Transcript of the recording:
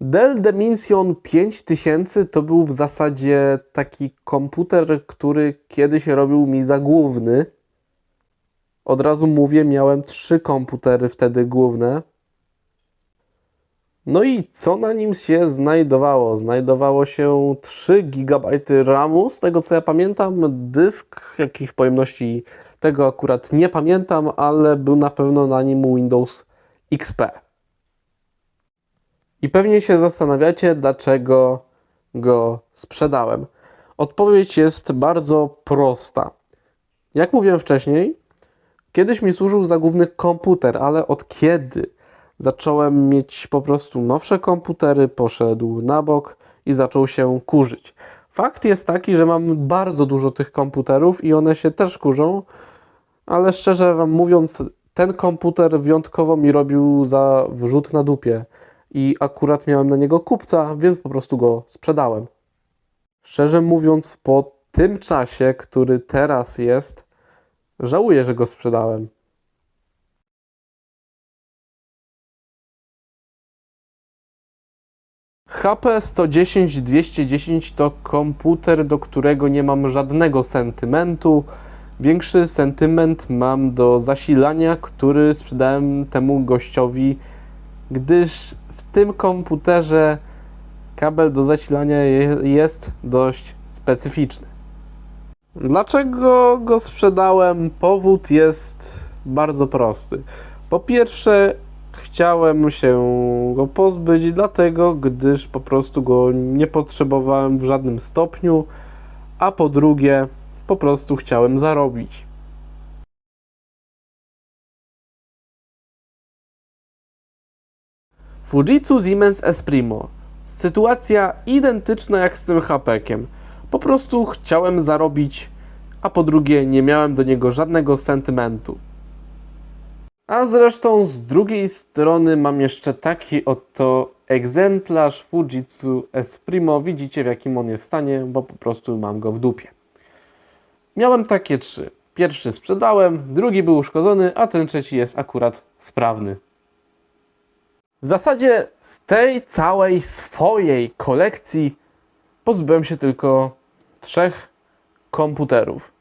Dell Dimension 5000 to był w zasadzie taki komputer, który kiedyś robił mi za główny. Od razu mówię, miałem trzy komputery wtedy główne. No i co na nim się znajdowało? Znajdowało się 3 GB RAMu, z tego co ja pamiętam, dysk, jakich pojemności tego akurat nie pamiętam, ale był na pewno na nim Windows XP. I pewnie się zastanawiacie, dlaczego go sprzedałem. Odpowiedź jest bardzo prosta. Jak mówiłem wcześniej, kiedyś mi służył za główny komputer, ale od kiedy zacząłem mieć po prostu nowsze komputery, poszedł na bok i zaczął się kurzyć. Fakt jest taki, że mam bardzo dużo tych komputerów i one się też kurzą, ale szczerze Wam mówiąc, ten komputer wyjątkowo mi robił za wrzut na dupie i akurat miałem na niego kupca, więc po prostu go sprzedałem. Szczerze mówiąc, po tym czasie, który teraz jest, żałuję, że go sprzedałem. HP 110 210 to komputer, do którego nie mam żadnego sentymentu. Większy sentyment mam do zasilania, który sprzedałem temu gościowi, gdyż tym komputerze kabel do zasilania je- jest dość specyficzny. Dlaczego go sprzedałem? Powód jest bardzo prosty. Po pierwsze, chciałem się go pozbyć, dlatego gdyż po prostu go nie potrzebowałem w żadnym stopniu, a po drugie, po prostu chciałem zarobić. Fujitsu Siemens Esprimo. Sytuacja identyczna jak z tym hapekiem. Po prostu chciałem zarobić, a po drugie nie miałem do niego żadnego sentymentu. A zresztą z drugiej strony mam jeszcze taki oto egzemplarz Fujitsu Esprimo. Widzicie w jakim on jest stanie, bo po prostu mam go w dupie. Miałem takie trzy. Pierwszy sprzedałem, drugi był uszkodzony, a ten trzeci jest akurat sprawny. W zasadzie z tej całej swojej kolekcji pozbyłem się tylko trzech komputerów.